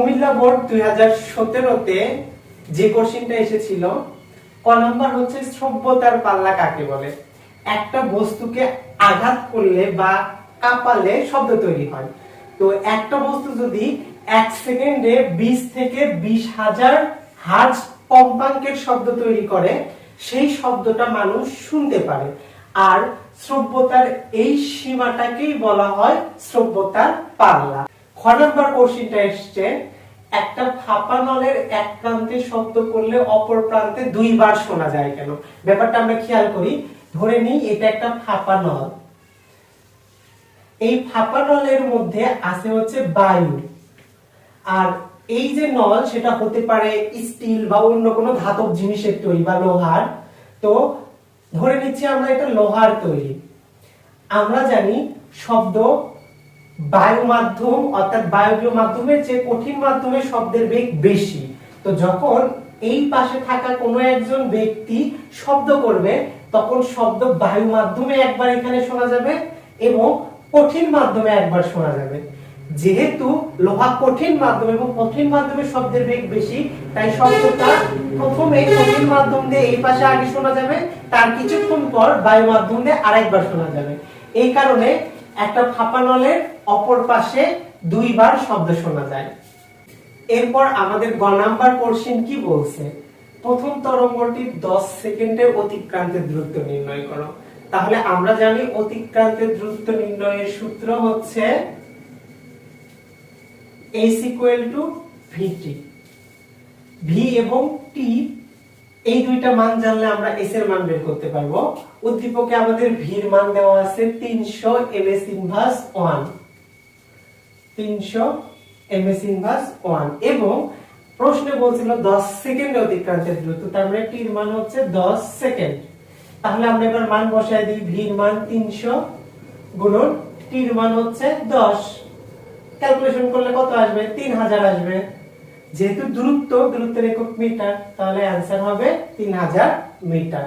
Comilla board দুই হাজার সতেরোতে যে কোশ্চিনটা এসেছিল, ক নাম্বার হচ্ছে সভ্যতার পাল্লা কাকে বলে? একটা বস্তুকে আঘাত করলে বা কাঁপালে শব্দ তৈরি হয়। তো একটা বস্তু যদি এক সেকেন্ডে বিশ থেকে বিশ হাজার হার্জ কম্পাঙ্কের শব্দ তৈরি করে, সেই শব্দটা মানুষ শুনতে পারে। আর শ্রব্যতার এই সীমাটাকেই বলা হয় শ্রব্যতার পাল্লা। খ নম্বর কোশ্চিনটা এসছে, একটা ফাঁপা নলের এক প্রান্তে শব্দ করলে অপর প্রান্তে দুইবার শোনা যায় কেন? ব্যাপারটা আমরা খেয়াল করি। ধরে নিই, এটা একটা ফাঁপা নল। এই ফাঁপা নলের মধ্যে আছে হচ্ছে বায়ু। আর এই যে নল, সেটা হতে পারে স্টিল বা অন্য কোনো ধাতব জিনিসের তৈরি বা লোহার। তো ধরে নিচ্ছি আমরা এটা লোহার তৈরি। আমরা জানি শব্দ বায়ু মাধ্যম অর্থাৎ বায়বীয় মাধ্যমের চেয়ে কঠিন মাধ্যমে শব্দের বেগ বেশি। তো যখন এই পাশে থাকা কোনো একজন ব্যক্তি শব্দ করবে, তখন শব্দ বায়ু মাধ্যমে একবার এখানে শোনা যাবে এবং কঠিন মাধ্যমে একবার শোনা যাবে। যেহেতু লোহা কঠিন মাধ্যম এবং কঠিন মাধ্যমে শব্দের বেগ বেশি, তাই শব্দটা প্রথমে কঠিন মাধ্যম দিয়ে এই পাশে আগে শোনা যাবে, তার কিছুক্ষণ পর বায়ু মাধ্যম দিয়ে আরেকবার শোনা যাবে। এই কারণে একটা ফাঁপা নলের অপর পাশে দুইবার শব্দ শোনা যায়। এরপর আমাদের গ নাম্বার কোশ্চেন কি বলছে? প্রথম তরঙ্গটি 10 সেকেন্ডে অতিক্রান্তের দূরত্ব নির্ণয় করো। তাহলে আমরা জানি অতিক্রান্তের দূরত্ব নির্ণয়ের সূত্র হচ্ছে s equal to V T V এবং টি এই দুইটা মান জানলে আমরা এস এর মান বের করতে পারব। উদ্দীপকে আমাদের ভির মান দেওয়া আছে 300 এমএস ইনভার্স 1 300 এমএস ইনভার্স 1 এবং প্রশ্নে বলছিল 10 সেকেন্ডে অতিক্রান্তের দূরত্ব, তার মানে টির মান হচ্ছে 10 সেকেন্ড। তাহলে আমরা এবার মান বসায় দিই ভির মান 300 গুণন টির মান হচ্ছে 10 ক্যালকুলেশন করলে কত আসবে? 3000 আসবে। যেহেতু দূরত্ব দূরত্বের একক মিটার তাহলে অ্যান্সার হবে 3000 মিটার